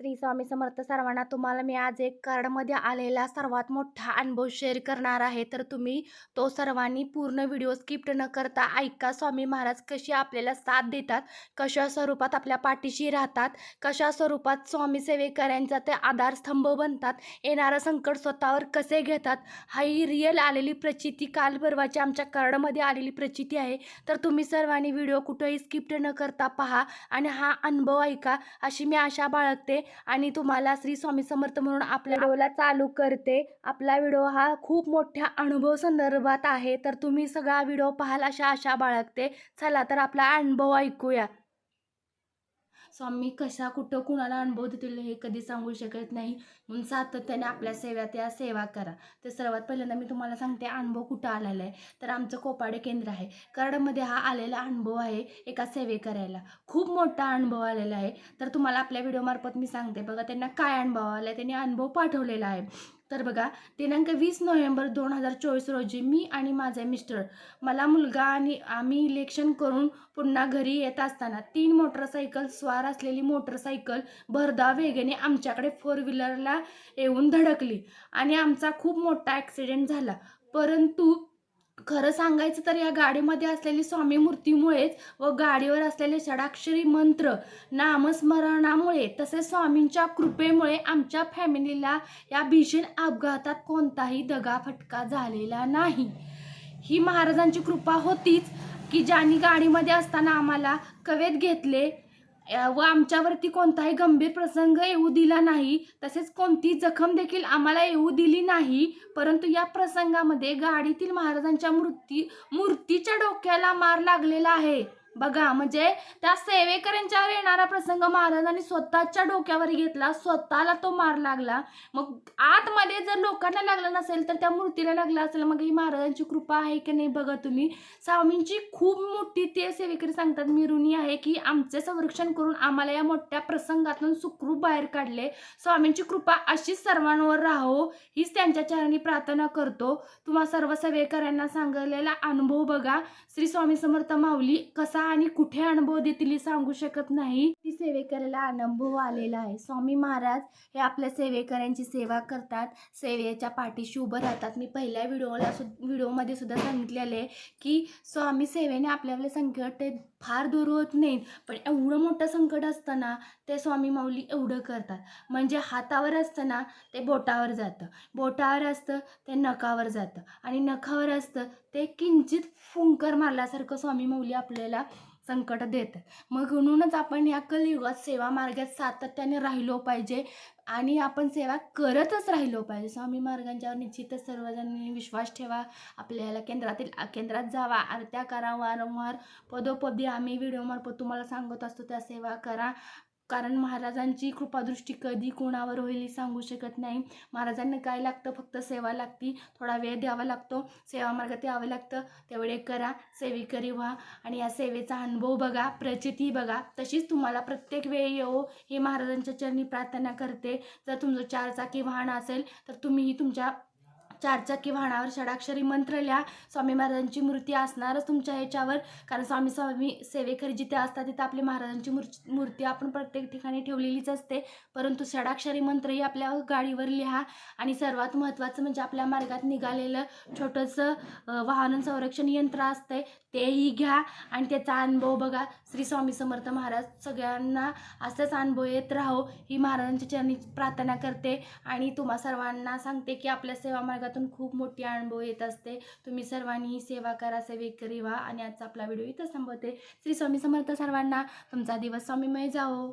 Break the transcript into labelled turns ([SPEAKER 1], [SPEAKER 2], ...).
[SPEAKER 1] श्री स्वामी समर्थ सर्वांना तुम्हाला मी आज एक कार्डमध्ये आलेला सर्वात मोठा अनुभव शेअर करणार आहे. तर तुम्ही तो सर्वांनी पूर्ण व्हिडिओ स्किप्ट न करता ऐका. स्वामी महाराज कशी आपल्याला साथ देतात कशा स्वरूपात आपल्या पाठीशी राहतात कशा स्वरूपात स्वामी सेवेकऱ्यांचा ते आधारस्तंभ बनतात येणारं संकट स्वतःवर कसे घेतात हा ही रिअल आलेली प्रचिती काल परवाची आमच्या कार्डमध्ये आलेली प्रचिती आहे. तर तुम्ही सर्वांनी व्हिडिओ कुठंही स्किप्ट न करता पहा आणि हा अनुभव ऐका. अशी मी आशा बाळगते. आणि तुम्हाला श्री स्वामी समर्थ म्हणून आपल्या व्हिडिओला चालू करते. आपला व्हिडिओ हा खूप मोठ्या अनुभव संदर्भात आहे. तर तुम्ही सगळा व्हिडिओ पाहाल अशा आशा बाळगते. चला तर आपला अनुभव ऐकूया. स्वामी कशा कुठं कुणाला अनुभव देतील हे कधी सांगू शकत नाही. म्हणून सातत्याने आपल्या सेवा या सेवा करा. तर सर्वात पहिल्यांदा मी तुम्हाला सांगते अनुभव कुठं आलेला आहे? तर आमचं कोपाडे केंद्र आहे. कराडमध्ये हा आलेला अनुभव आहे एका सेवे करायला खूप मोठा अनुभव आलेला आहे. तर तुम्हाला आपल्या व्हिडिओमार्फत मी सांगते बघा त्यांना काय अनुभव आला आहे त्यांनी अनुभव पाठवलेला आहे. तर बघा दिनांक वीस नोव्हेंबर दोन हजार चोवीस रोजी मी आणि माझे मिस्टर मला मुलगा आणि आम्ही इलेक्शन करून पुन्हा घरी येत असताना तीन मोटरसायकल स्वार असलेली मोटरसायकल भरधाव वेगाने आमच्याकडे फोर व्हीलरला येऊन धडकली आणि आमचा खूप मोठा ॲक्सिडेंट झाला. परंतु खरं सांगायचं तर या गाडीमध्ये असलेली स्वामी मूर्तीमुळेच व गाडीवर असलेले षडाक्षरी मंत्र नामस्मरणामुळे तसेच स्वामींच्या कृपेमुळे आमच्या फॅमिलीला या भीषण अपघातात कोणताही दगाफटका झालेला नाही. ही महाराजांची कृपा होतीच की ज्यांनी गाडीमध्ये असताना आम्हाला कवेत घेतले व आमच्यावरती कोणताही गंभीर प्रसंग येऊ दिला नाही तसेच कोणती जखम देखील आम्हाला येऊ दिली नाही परंतु या प्रसंगामध्ये गाडीतील महाराजांच्या मूर्ती मूर्तीच्या डोक्याला मार लागलेला आहे. बघा म्हणजे त्या सेवेकऱ्यांच्यावर येणारा प्रसंग महाराजांनी स्वतःच्या डोक्यावर घेतला स्वतःला तो मार लागला. मग आतमध्ये जर लोकांना लागला नसेल तर त्या मूर्तीला लागला असेल मग ही महाराजांची कृपा आहे की नाही बघा तुम्ही? स्वामींची खूप मोठी ते सेवेकरी सांगतात मी आहे की आमचे संरक्षण करून आम्हाला या मोठ्या प्रसंगातून सुखरूप बाहेर काढले. स्वामींची कृपा अशीच सर्वांवर राहो हीच त्यांच्या चरणी प्रार्थना करतो. तुम्हा सर्व सेवेकऱ्यांना सांगलेला अनुभव बघा. श्री स्वामी समर्थ माऊली कसा आणि कुठे अनुभव देतील सांगू शकत नाही. ती सेवेकऱ्याला अनुभव आलेला आहे. स्वामी महाराज हे आपल्या सेवेकऱ्यांची सेवा करतात. सेवेच्या पाठीशी उभं राहतात. मी पहिल्या व्हिडिओला सु व्हिडिओमध्ये सुद्धा सांगितलेले आहे की स्वामी सेवेने आपल्याला संकट ते फार दूर होत नाहीत. पण एवढं मोठं संकट असताना ते स्वामी माऊली एवढं करतात. म्हणजे हातावर असताना ते बोटावर जातं. बोटावर असतं ते नखावर जातं. आणि नखावर असतं ते किंचित फुंकर मारल्यासारखं स्वामी माऊली आपल्याला संकट देत. मग म्हणूनच आपण या कलियुगात सेवा मार्गात सातत्याने राहिलो पाहिजे आणि आपण सेवा करतच राहिलो पाहिजे. स्वामी मार्गांच्यावर निश्चितच सर्वजणांनी विश्वास ठेवा. आपल्याला केंद्रातील केंद्रात जावा. आरत्या करा. वारंवार पदोपदी आम्ही व्हिडिओमार्फत तुम्हाला सांगत असतो त्या सेवा करा. कारण महाराजांची कृपादृष्टी कधी कोणावर होईल सांगू शकत नाही. महाराजांना काय लागतं? फक्त सेवा लागती. थोडा वेळ द्यावा लागतो. सेवा मार्गात यावं लागतं. तेवढे करा. सेवेकरी व्हा. आणि या सेवेचा अनुभव बघा. प्रचिती बघा. तशीच तुम्हाला प्रत्येक वेळी येऊ ही महाराजांच्या चरणी प्रार्थना करते. जर तुमचं चारचाकी वाहन असेल तर तुम्हीही तुमच्या चारचाकी वाहनावर षडाक्षरी मंत्र लिहा. स्वामी महाराजांची मूर्ती असणारच तुमच्या ह्याच्यावर कारण स्वामी स्वामी सेवेकरी जिथे असतात तिथे आपली महाराजांची मूर् मूर्ती आपण प्रत्येक ठिकाणी ठेवलेलीच असते. परंतु षडाक्षरी मंत्रही आपल्या गाडीवर लिहा. आणि सर्वात महत्त्वाचं म्हणजे आपल्या मार्गात निघालेलं छोटंसं वाहन संरक्षण यंत्र असते तेही घ्या. आणि त्याचा अनुभव बघा. श्री स्वामी समर्थ महाराज सगळ्यांना असंच अनुभव येत राहो. ही महाराजांच्या चरणी प्रार्थना करते. आणि तुम्हा सर्वांना सांगते की आपल्या सेवा मार्गात त्यातून खूप मोठी अनुभव येत असते. तुम्ही सर्वांनी ही सेवा करा सेवेकरी व्हा आणि आजचा आपला व्हिडिओ इथं संपवते. श्री स्वामी समर्थ सर्वांना तुमचा दिवस स्वामीमय जाओ